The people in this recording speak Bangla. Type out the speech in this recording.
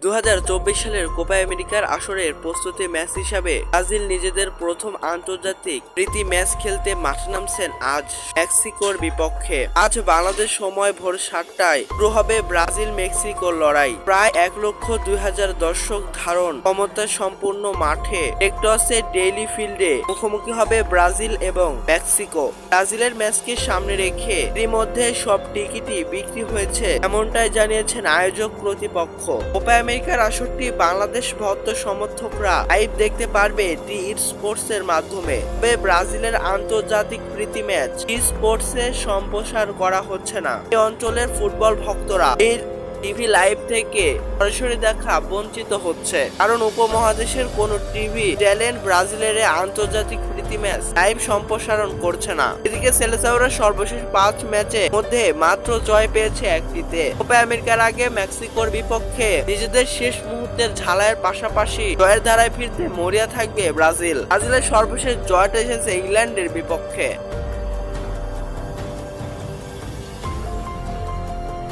দু হাজার চব্বিশ সালের কোপা আমেরিকার আসরের প্রস্তুতি ম্যাচ হিসাবে ব্রাজিল নিজেদের প্রথম আন্তর্জাতিক প্রীতি ম্যাচ খেলতে মাঠে নামছেন আজ মেক্সিকোর বিপক্ষে। আজ বাংলাদেশ সময় ভোর সাতটায় শুরু হবে ব্রাজিল মেক্সিকোর লড়াই। প্রায় এক লক্ষ দুই হাজার দর্শক ধারণ। ক্ষমতা সম্পূর্ণ মাঠে টেকটসের ডেইলি ফিল্ডে মুখোমুখি হবে ব্রাজিল এবং মেক্সিকো। ব্রাজিলের ম্যাচকে সামনে রেখে এরই মধ্যে সব টিকিটই বিক্রি হয়েছে, এমনটাই জানিয়েছেন আয়োজক প্রতিপক্ষ কোপা আমেরিকার আসরটি বাংলাদেশ ভক্ত সমর্থকরা লাইভ দেখতে পারবে টি স্পোর্টস এর মাধ্যমে। তবে ব্রাজিলের আন্তর্জাতিক প্রীতি ম্যাচ টি স্পোর্টস এ সম্প্রসার করা হচ্ছে না। এই অঞ্চলের ফুটবল ভক্তরা এই টিভি লাইভ থেকে সরাসরি দেখা বঞ্চিত হচ্ছে। কারণ উপমহাদেশের কোন টিভি ট্যালেন্ট ব্রাজিলের আন্তর্জাতিক প্রীতি ম্যাচ লাইভ সম্প্রসারণ করছে না। এদিকে সেলেসাওরা সর্বশেষ পাঁচ ম্যাচে মধ্যে মাত্র জয় পেয়েছে একটিতে। কোপা আমেরিকার আগে মেক্সিকোর বিপক্ষে নিজেদের শেষ মুহূর্তের ঝালাইয়ের পাশাপাশি জয়ের ধারায় ফিরতে মরিয়া থাকবে ব্রাজিল। ব্রাজিলের সর্বশেষ জয়টা এসেছে ইংল্যান্ডের বিপক্ষে।